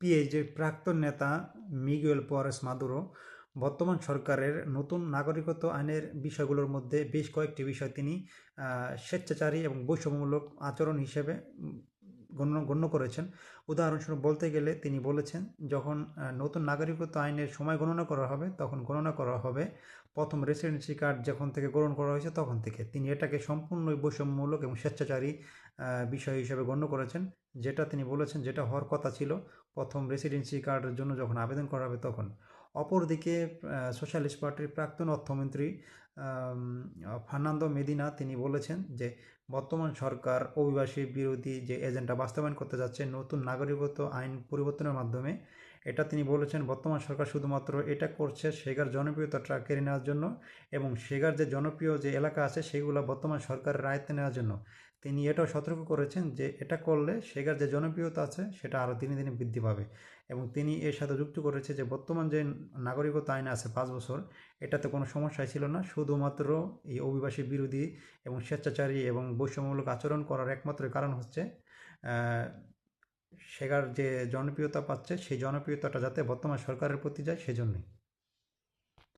পিএইচডির প্রাক্তন নেতা Miguel পোয়ারেস Maduro বর্তমান সরকারের নতুন নাগরিকত্ব আইনের বিষয়গুলোর মধ্যে বেশ কয়েকটি বিষয় তিনি স্বেচ্ছাচারী এবং বৈষম্যমূলক আচরণ হিসেবে গণ্য গণ্য করেছেন। উদাহরণস্বরূপ বলতে গেলে তিনি বলেছেন, যখন নতুন নাগরিকত্ব আইনের সময় গণনা করা হবে, তখন গণনা করা হবে। প্রথম রেসিডেন্সি কার্ড যখন থেকে গ্রহণ করা হয়েছে, তখন থেকে। তিনি এটাকে সম্পূর্ণই বৈষম্যমূলক এবং স্বেচ্ছাচারী বিষয় হিসেবে গণ্য করেছেন। যেটা তিনি বলেছেন, যেটা হওয়ার কথা ছিল, প্রথম রেসিডেন্সি কার্ডের জন্য যখন আবেদন করা হবে তখন। অপরদিকে সোশ্যালিস্ট পার্টির প্রাক্তন অর্থমন্ত্রী ফার্নান্দো মেদিনা, তিনি বলেছেন যে বর্তমান সরকার, অভিবাসী বিরোধী যে এজেন্ডা বাস্তবায়ন করতে যাচ্ছে, নতুন নাগরিকত্ব আইন পরিবর্তনের মাধ্যমে, এটা তিনি বলেছেন বর্তমান সরকার শুধুমাত্র এটা করছে সেগার জনপ্রিয়তাটা কেড়ে নেওয়ার জন্য এবং সেগার যে জনপ্রিয় যে এলাকা আছে, সেগুলো বর্তমান সরকারের আয়ত্তে নেওয়ার জন্য। তিনি এটাও সতর্ক করেছেন যে এটা করলে সেগার যে জনপ্রিয়তা আছে, সেটা আরও দিনে দিনে বৃদ্ধি পাবে। এবং তিনি এর সাথে যুক্ত করেছে যে বর্তমান যে নাগরিকত্ব আইন আছে পাঁচ বছর, এটাতে কোনো সমস্যাই ছিল না। শুধুমাত্র এই অভিবাসী বিরোধী এবং স্বেচ্ছাচারী এবং বৈষম্যমূলক আচরণ করার একমাত্র কারণ হচ্ছে সেগার যে জনপ্রিয়তা পাচ্ছে, সেই জনপ্রিয়তাটা যাতে বর্তমান সরকারের প্রতি যায়, সেজন্যই।